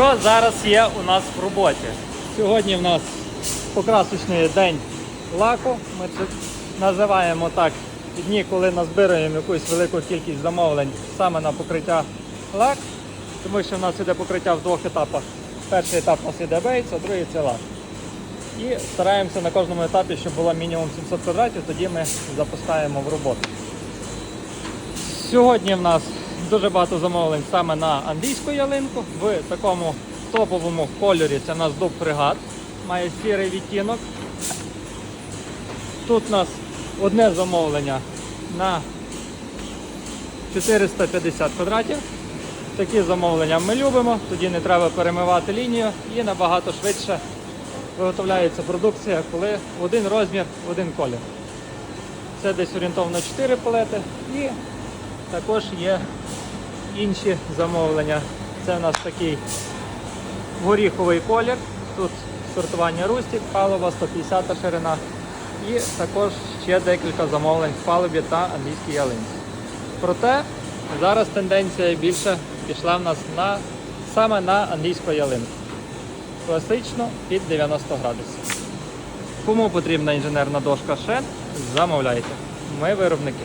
Що зараз є у нас в роботі? Сьогодні в нас покрасочний день лаку. Ми це називаємо так дні, коли назбираємо якусь велику кількість замовлень саме на покриття лак, тому що в нас іде покриття в двох етапах. Перший етап у нас іде бейс, а другий це лак. І стараємося на кожному етапі, щоб було мінімум 700 квадратів, тоді ми запускаємо в роботу. Сьогодні в нас дуже багато замовлень саме на англійську ялинку. В такому топовому кольорі це у нас дуб фрегат, має сірий відтінок. Тут у нас одне замовлення на 450 квадратів. Такі замовлення ми любимо, тоді не треба перемивати лінію і набагато швидше виготовляється продукція, коли один розмір, один колір. Це десь орієнтовно 4 палети і також є інші замовлення. Це у нас такий горіховий колір. Тут сортування рустік, палуба 150 ширина. І також ще декілька замовлень в палубі та англійській ялинці. Проте зараз тенденція більше пішла в нас на, саме на англійську ялинку. Класично під 90 градусів. Кому потрібна інженерна дошка ще, замовляйте. Ми виробники.